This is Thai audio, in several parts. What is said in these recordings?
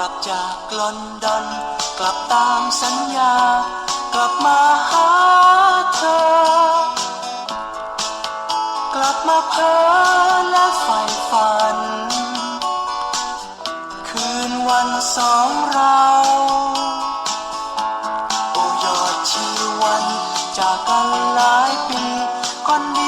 ลับจากลอนดอน กลับตามสัญญา กลับมาหาเธอ กลับมาเพ้อและใฝ่ฝัน คืนวันสองเราโอ้ยอดชีวันจากกันหลายปีคนดี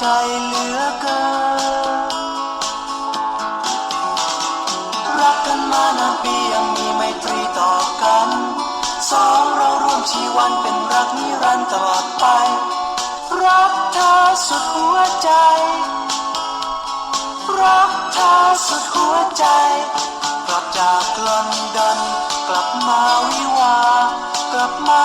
ใจเหลือเกิน รักกันมานานปียังมีไมตรีต่อกัน สองเราร่วมชีวันเป็นรักนิรันดร์ตลอดไป รักเธอสุดหัวใจ รักเธอสุดหัวใจ กลับจากลอนดอนกลับมาวิวากลับมา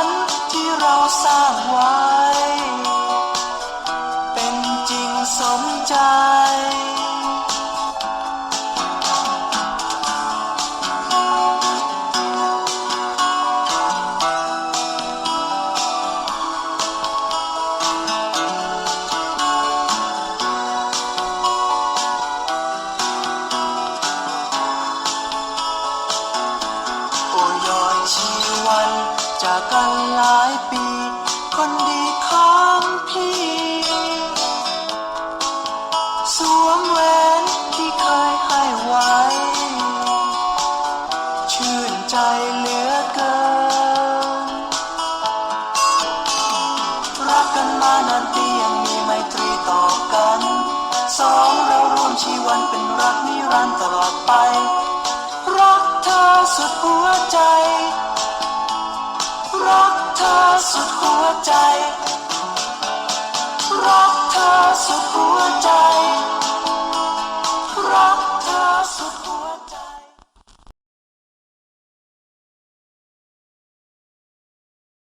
ฝันที่เราสร้างไว้ เป็นจริงสมใจ จากกันหลายปี คนดีของพี่ สวมแหวนที่เคยให้ไว้ ชื่นใจเหลือเกิน รักกันมานานปียังมีไมตรีต่อกัน สองเราร่วมชีวันเป็นรักนิรันดร์ตลอดไป รักเธอสุดหัวใจ ธอสุดหัวใจ